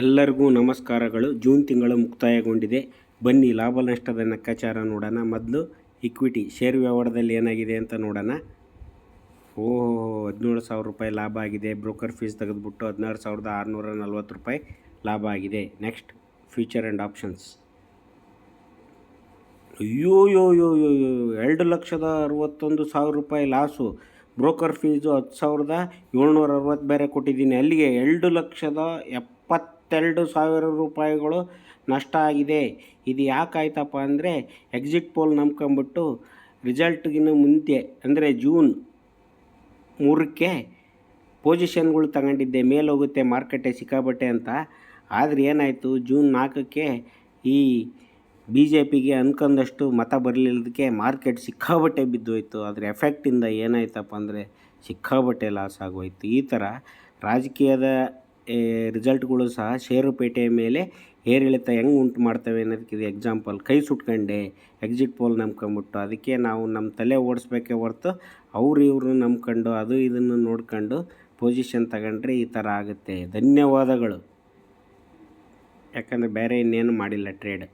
ಎಲ್ಲರಿಗೂ ನಮಸ್ಕಾರಗಳು. ಜೂನ್ ತಿಂಗಳು ಮುಕ್ತಾಯಗೊಂಡಿದೆ. ಬನ್ನಿ ಲಾಭ ನಷ್ಟದ ಲೆಕ್ಕಾಚಾರ ನೋಡೋಣ. ಮೊದಲು ಇಕ್ವಿಟಿ ಶೇರ್ ವ್ಯವಹಾರದಲ್ಲಿ ಏನಾಗಿದೆ ಅಂತ ನೋಡೋಣ. ಓಹೋ, ಹದಿನೇಳು ಸಾವಿರ ರೂಪಾಯಿ ಲಾಭ ಆಗಿದೆ. ಬ್ರೋಕರ್ ಫೀಸ್ ತೆಗೆದುಬಿಟ್ಟು ಹದಿನಾರು ಸಾವಿರದ ಆರುನೂರ ನಲ್ವತ್ತು ರೂಪಾಯಿ ಲಾಭ ಆಗಿದೆ. ನೆಕ್ಸ್ಟ್ ಫ್ಯೂಚರ್ ಆ್ಯಂಡ್ ಆಪ್ಷನ್ಸ್ ಅಯ್ಯೋ ಯೋ ಯೋ ಯೋ ಎರಡು ಲಕ್ಷದ ಅರವತ್ತೊಂದು ಸಾವಿರ ರೂಪಾಯಿ ಲಾಸು ಬ್ರೋಕರ್ ಫೀಸು ಹತ್ತು ಸಾವಿರದ ಏಳ್ನೂರ ಅರವತ್ತು ಬೇರೆ ಕೊಟ್ಟಿದ್ದೀನಿ. ಅಲ್ಲಿಗೆ ಎರಡು ಲಕ್ಷದ ಎಪ್ಪತ್ತೆರಡು ಸಾವಿರ ರೂಪಾಯಿಗಳು ನಷ್ಟ ಆಗಿದೆ. ಇದು ಯಾಕಾಯ್ತಪ್ಪ ಅಂದರೆ ಎಕ್ಸಿಟ್ ಪೋಲ್ ನಂಬ್ಕೊಂಬಿಟ್ಟು ರಿಸಲ್ಟ್ಗಿನ್ನ ಮುಂದೆ, ಅಂದರೆ ಜೂನ್ ಮೂರಕ್ಕೆ ಪೊಸಿಷನ್ಗಳು ತಗೊಂಡಿದ್ದೆ. ಮೇಲೋಗುತ್ತೆ ಮಾರ್ಕೆಟೆ ಸಿಕ್ಕಾಬಟ್ಟೆ ಅಂತ. ಆದರೆ ಏನಾಯಿತು? ಜೂನ್ ನಾಲ್ಕಕ್ಕೆ ಈ ಬಿ ಜೆ ಪಿಗೆ ಅನ್ಕೊಂಡಷ್ಟು ಮತ ಬರಲಿಲ್ಲದಕ್ಕೆ ಮಾರ್ಕೆಟ್ ಸಿಕ್ಕಾಬಟ್ಟೆ ಬಿದ್ದೋಯ್ತು. ಅದ್ರ ಎಫೆಕ್ಟಿಂದ ಏನಾಯ್ತಪ್ಪ ಅಂದರೆ ಸಿಕ್ಕಾಬಟ್ಟೆ ಲಾಸ್ ಆಗೋಯ್ತು. ಈ ಥರ ರಾಜಕೀಯದ ರಿಸಲ್ಟ್ಗಳು ಸಹ ಷೇರುಪೇಟೆಯ ಮೇಲೆ ಏರಿಳಿತ ಹೆಂಗೆ ಉಂಟು ಮಾಡ್ತವೆ ಅನ್ನೋದಕ್ಕೆ ಇದು ಎಕ್ಸಾಂಪಲ್ ಕೈ ಸುಟ್ಕೊಂಡೆ ಎಕ್ಸಿಟ್ ಪೋಲ್ ನಂಬ್ಕೊಂಬಿಟ್ಟು. ಅದಕ್ಕೆ ನಾವು ನಮ್ಮ ತಲೆ ಓಡಿಸ್ಬೇಕೇ ಹೊರ್ತು ಅವ್ರು ಇವರು ನಂಬ್ಕೊಂಡು, ಅದು ಇದನ್ನು ನೋಡ್ಕೊಂಡು ಪೊಸಿಷನ್ ತಗೊಂಡ್ರೆ ಈ ಥರ ಆಗುತ್ತೆ. ಧನ್ಯವಾದಗಳು. ಯಾಕಂದರೆ ಬೇರೆ ಇನ್ನೇನು ಮಾಡಿಲ್ಲ ಟ್ರೇಡ್